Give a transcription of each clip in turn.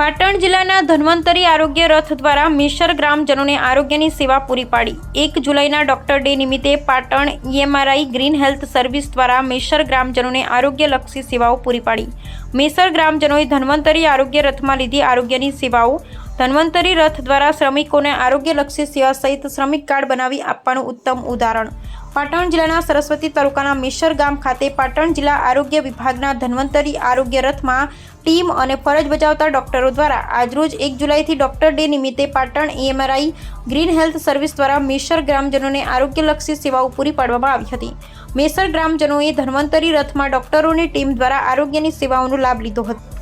પાટણ જિલ્લાના ધન્વંતરી આરોગ્ય રથ દ્વારા મિશર ગ્રામજનોને આરોગ્યની સેવા પૂરી પાડી. એક જુલાઈના ડોક્ટર ડે નિમિત્તે Patan EMRI green health service દ્વારા મેસર ગ્રામજનોને આરોગ્યલક્ષી સેવાઓ પૂરી પાડી. મેસર ગ્રામજનોએ ધન્વંતરી આરોગ્ય રથમાં લીધી આરોગ્યની સેવાઓ. ધન્વંતરી રથ દ્વારા શ્રમિકોને આરોગ્યલક્ષી સેવા સહિત શ્રમિક કાર્ડ બનાવી આપવાનું ઉત્તમ ઉદાહરણ. પાટણ જિલ્લાના સરસ્વતી તાલુકાના મિશર ગામ ખાતે પાટણ જિલ્લા આરોગ્ય વિભાગના ધન્વંતરી આરોગ્ય રથમાં ટીમ અને ફરજ બજાવતા ડોક્ટરો દ્વારા આજરોજ એક જુલાઈથી ડોક્ટર ડે નિમિત્તે Patan EMRI green health service દ્વારા મેસર ગ્રામજનોને આરોગ્યલક્ષી સેવાઓ પૂરી પાડવામાં આવી હતી. મેસર ગ્રામજનોએ ધન્વંતરી રથમાં ડોક્ટરોની ટીમ દ્વારા આરોગ્યની સેવાઓનો લાભ લીધો હતો.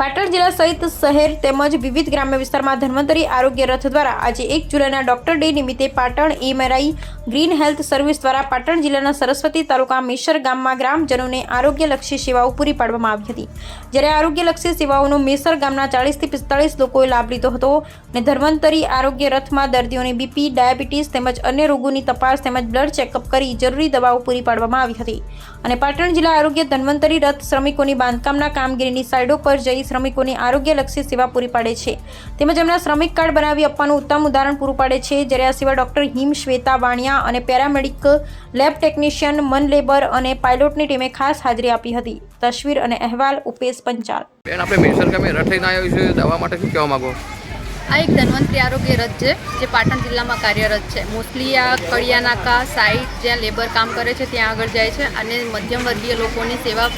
પાટણ જિલ્લા સહિત શહેર તેમજ વિવિધ ગ્રામ્ય વિસ્તારમાં ધન્વંતરી આરોગ્ય રથ દ્વારા આજે એક જુલાઈના ડોક્ટર ડે નિમિત્તે Patan MRI green health service દ્વારા પાટણ જિલ્લાના સરસ્વતી તાલુકા મેસર ગામમાં ગ્રામજનોને આરોગ્યલક્ષી સેવાઓ પૂરી પાડવામાં આવી હતી. જ્યારે આરોગ્યલક્ષી સેવાઓનો મેસર ગામના ચાળીસથી પિસ્તાળીસ લોકોએ લાભ લીધો હતો અને ધન્વંતરી આરોગ્ય રથમાં દર્દીઓને બીપી, ડાયાબિટીસ તેમજ અન્ય રોગોની તપાસ તેમજ બ્લડ ચેકઅપ કરી જરૂરી દવાઓ પૂરી પાડવામાં આવી હતી. અને પાટણ જિલ્લા આરોગ્ય ધન્વંતરી રથ શ્રમિકોની બાંધકામના કામગીરીની સાઇડો પર જઈ શ્રમિકોની આરોગ્યલક્ષી સેવા પૂરી પાડે છે. તેમજ એમના શ્રમિક કાર્ડ બનાવી આપવાનું ઉત્તમ ઉદાહરણ પૂરું પાડે છે. જ્યારે આ સિવાય ડૉક્ટર હિમ શ્વેતા વાણિયા અને પેરામેડિક લેબ ટેકનિશિયન, મન લેબર અને પાયલોટની ટીમે ખાસ હાજરી આપી હતી. તસવીર અને અહેવાલ ઉપેશ પંચાલ. બેન, આપણે મેસર રથ લઈને આવ્યો છે દવા માટે શું કહેવા માંગો? આ એક ધન્વંતરી આરોગ્ય રથ છે, જે પાટણ જિલ્લામાં કાર્યરત છે. મોસ્ટલી આ કડિયા નાકા સાઇટ જ્યાં લેબર કામ કરે છે, ત્યાં આગળ જાય છે અને મધ્યમ વર્ગીય લોકોની સેવા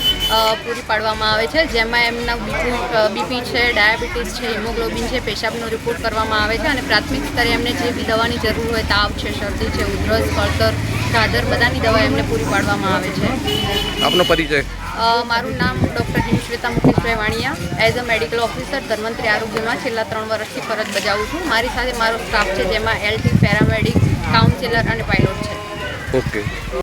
પૂરી પાડવામાં આવે છે. જેમાં એમના બીપી બીપી છે, ડાયાબિટીસ છે, હિમોગ્લોબિન છે, પેશાબનો રિપોર્ટ કરવામાં આવે છે અને પ્રાથમિક સ્તરે એમને જે દવાની જરૂર હોય, તાવ છે, શરદી છે, ઉધરસ, કળતર ચાદર બધાની દવા એમને પૂરી પાડવામાં આવે છે. આપનો પરિચય. મારું નામ doctor Himshweta Mukeshbhai Vaniya as a medical officer Dhanvantari આરોગ્યમાં છેલ્લા ત્રણ વર્ષથી ફરજ બજાવું છું. મારી સાથે મારો સ્ટાફ છે જેમાં એલટી પેરામેડિક કાઉન્સિલર અને પાયલોટ છે. ઓકે